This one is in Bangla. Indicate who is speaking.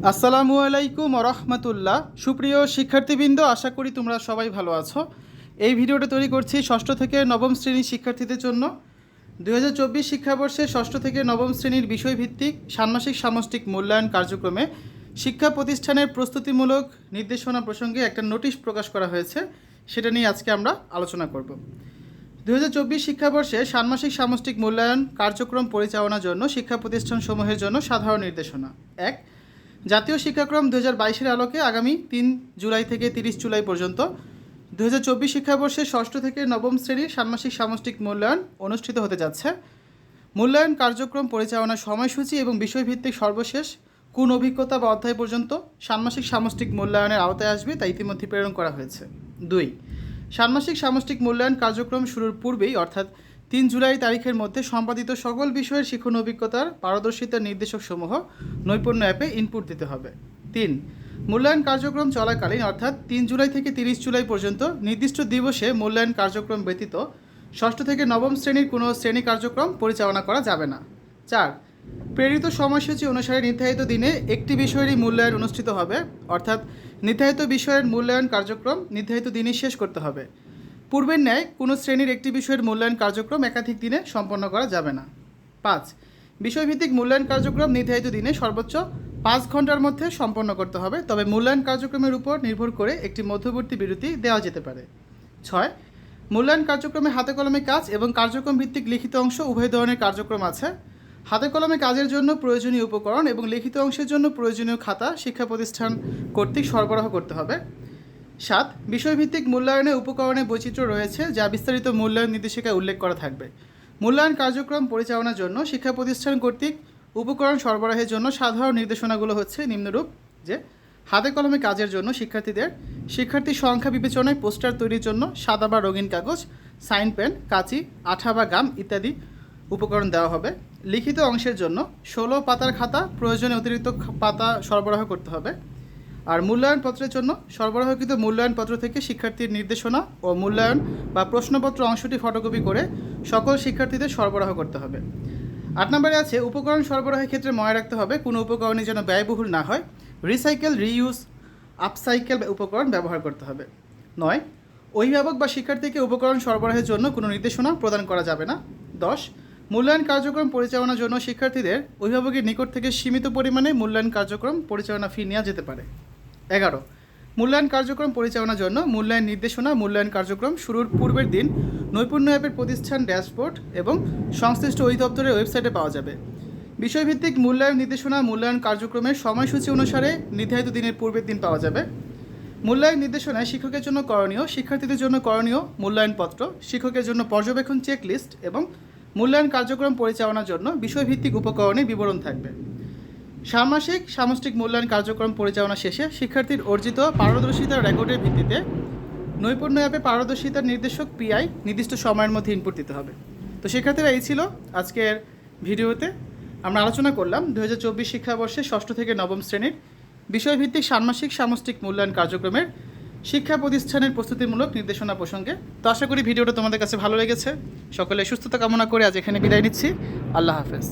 Speaker 1: আসসালামু আলাইকুম রহমতুল্লাহ। সুপ্রিয় শিক্ষার্থীবৃন্দ, আশা করি তোমরা সবাই ভালো আছো। এই ভিডিওটা তৈরি করছি ষষ্ঠ থেকে নবম শ্রেণির শিক্ষার্থীদের জন্য। দুই হাজার চব্বিশ শিক্ষাবর্ষে ষষ্ঠ থেকে নবম শ্রেণির বিষয়ভিত্তিক ষান্মাসিক সামষ্টিক মূল্যায়ন কার্যক্রমে শিক্ষা প্রতিষ্ঠানের প্রস্তুতিমূলক নির্দেশনা প্রসঙ্গে একটা নোটিশ প্রকাশ করা হয়েছে। সেটা নিয়ে আজকে আমরা আলোচনা করব। দুই হাজার চব্বিশ শিক্ষাবর্ষে ষান্মাসিক সামষ্টিক মূল্যায়ন কার্যক্রম পরিচালনার জন্য শিক্ষা প্রতিষ্ঠানসমূহের জন্য সাধারণ নির্দেশনা। এক জাতীয় শিক্ষাক্রম দু হাজার বাইশের আলোকে আগামী তিন জুলাই থেকে তিরিশ জুলাই পর্যন্ত দু হাজার চব্বিশ শিক্ষাবর্ষে ষষ্ঠ থেকে নবম শ্রেণির ষান্মাসিক সামষ্টিক মূল্যায়ন অনুষ্ঠিত হতে যাচ্ছে। মূল্যায়ন কার্যক্রম পরিচালনার সময়সূচি এবং বিষয়ভিত্তিক সর্বশেষ কোন অভিজ্ঞতা বা অধ্যায় পর্যন্ত ষান্মাসিক সামষ্টিক মূল্যায়নের আওতায় আসবে তা ইতিমধ্যে প্রেরণ করা হয়েছে। দুই, ষান্মাসিক সামষ্টিক মূল্যায়ন কার্যক্রম শুরুর পূর্বেই, অর্থাৎ তিন জুলাই তারিখের মধ্যে সম্পাদিত সকল বিষয়ের শিক্ষণ অভিজ্ঞতার পারদর্শিতার নির্দেশকসমূহ নৈপুণ্য অ্যাপে ইনপুট দিতে হবে। তিন, মূল্যায়ন কার্যক্রম চলাকালীন অর্থাৎ তিন জুলাই থেকে তিরিশ জুলাই পর্যন্ত নির্দিষ্ট দিবসে মূল্যায়ন কার্যক্রম ব্যতীত ষষ্ঠ থেকে নবম শ্রেণির কোনো শ্রেণি কার্যক্রম পরিচালনা করা যাবে না। চার, প্রেরিত সময়সূচি অনুসারে নির্ধারিত দিনে একটি বিষয়েরই মূল্যায়ন অনুষ্ঠিত হবে। অর্থাৎ নির্ধারিত বিষয়ের মূল্যায়ন কার্যক্রম নির্ধারিত দিনে শেষ করতে হবে। পূর্বের ন্যায় কোনো শ্রেণির একটি বিষয়ের মূল্যায়ন কার্যক্রম একাধিক দিনে সম্পন্ন করা যাবে না। পাঁচ, বিষয়ভিত্তিক মূল্যায়ন কার্যক্রম নির্ধারিত দিনে সর্বোচ্চ পাঁচ ঘণ্টার মধ্যে সম্পন্ন করতে হবে, তবে মূল্যায়ন কার্যক্রমের উপর নির্ভর করে একটি মধ্যবর্তী বিরতি দেওয়া যেতে পারে। ছয়, মূল্যায়ন কার্যক্রমে হাতে কলমে কাজ এবং কার্যক্রম ভিত্তিক লিখিত অংশ উভয় ধরনের কার্যক্রম আছে। হাতে কলমে কাজের জন্য প্রয়োজনীয় উপকরণ এবং লিখিত অংশের জন্য প্রয়োজনীয় খাতা শিক্ষা প্রতিষ্ঠান কর্তৃক সরবরাহ করতে হবে। সাত, বিষয়ভিত্তিক মূল্যায়নে উপকরণে বৈচিত্র্য রয়েছে যা বিস্তারিত মূল্যায়ন নির্দেশিকায় উল্লেখ করা থাকবে। মূল্যায়ন কার্যক্রম পরিচালনার জন্য শিক্ষা প্রতিষ্ঠান কর্তৃক উপকরণ সরবরাহের জন্য সাধারণ নির্দেশনাগুলো হচ্ছে নিম্নরূপ যে, হাতে কলমে কাজের জন্য শিক্ষার্থীদের শিক্ষার্থী সংখ্যা বিবেচনায় পোস্টার তৈরির জন্য সাদা বা রঙিন কাগজ, সাইন পেন, কাঁচি, আঠা বা গাম ইত্যাদি উপকরণ দেওয়া হবে। লিখিত অংশের জন্য ষোলো পাতার খাতা, প্রয়োজনে অতিরিক্ত পাতা সরবরাহ করতে হবে। আর মূল্যায়নপত্রের জন্য সরবরাহকৃত মূল্যায়নপত্র থেকে শিক্ষার্থীর নির্দেশনা ও মূল্যায়ন বা প্রশ্নপত্র অংশটি ফটোকপি করে সকল শিক্ষার্থীদের সরবরাহ করতে হবে। আট নম্বরে আছে, উপকরণ সরবরাহের ক্ষেত্রে মনে রাখতে হবে কোনো উপকরণই যেন ব্যয়বহুল না হয়। রিসাইকেল রিইউজ আপসাইকেল উপকরণ ব্যবহার করতে হবে। নয়, অভিভাবক বা শিক্ষার্থীকে উপকরণ সরবরাহের জন্য কোনো নির্দেশনা প্রদান করা যাবে না। দশ, মূল্যায়ন কার্যক্রম পরিচালনার জন্য শিক্ষার্থীদের অভিভাবকের নিকট থেকে সীমিত পরিমাণে মূল্যায়ন কার্যক্রম পরিচালনা ফি নেওয়া যেতে পারে। এগারো। মূল্যায়ন কার্যক্রম পরিচালনার জন্য মূল্যায়ন নির্দেশনা, মূল্যায়ন কার্যক্রম শুরুর পূর্বের দিন নৈপুণ্য অ্যাপের প্রতিষ্ঠান ড্যাশবোর্ড এবং সংশ্লিষ্ট অধিদপ্তরের ওয়েবসাইটে পাওয়া যাবে। বিষয়ভিত্তিক মূল্যায়ন নির্দেশনা, মূল্যায়ন কার্যক্রমের সময়সূচি অনুসারে নির্ধারিত দিনের পূর্বের দিন পাওয়া যাবে। মূল্যায়ন নির্দেশনায় শিক্ষকের জন্য করণীয়, শিক্ষার্থীদের জন্য করণীয় মূল্যায়নপত্র, শিক্ষকের জন্য পর্যবেক্ষণ চেকলিস্ট এবং মূল্যায়ন কার্যক্রম পরিচালনার জন্য বিষয়ভিত্তিক উপকরণে বিবরণ থাকবে। ষান্মাসিক সামষ্টিক মূল্যায়ন কার্যক্রম পরিচালনা শেষে শিক্ষার্থীর অর্জিত পারদর্শিতার রেকর্ডের ভিত্তিতে নৈপুণ্য অ্যাপে পারদর্শিতার নির্দেশক পিআই নির্দিষ্ট সময়ের মধ্যে ইনপুট দিতে হবে। তো শিক্ষার্থীরা এই ছিল আজকের ভিডিওতে। আমরা আলোচনা করলাম দু হাজার চব্বিশ শিক্ষাবর্ষে ষষ্ঠ থেকে নবম শ্রেণির বিষয়ভিত্তিক ষান্মাসিক, সামষ্টিক মূল্যায়ন কার্যক্রমের শিক্ষা প্রতিষ্ঠানের প্রস্তুতিমূলক নির্দেশনা প্রসঙ্গে। তো আশা করি ভিডিওটা তোমাদের কাছে ভালো লেগেছে। সকলে সুস্থতা কামনা করে আজ এখানে বিদায় নিচ্ছি। আল্লাহ হাফেজ।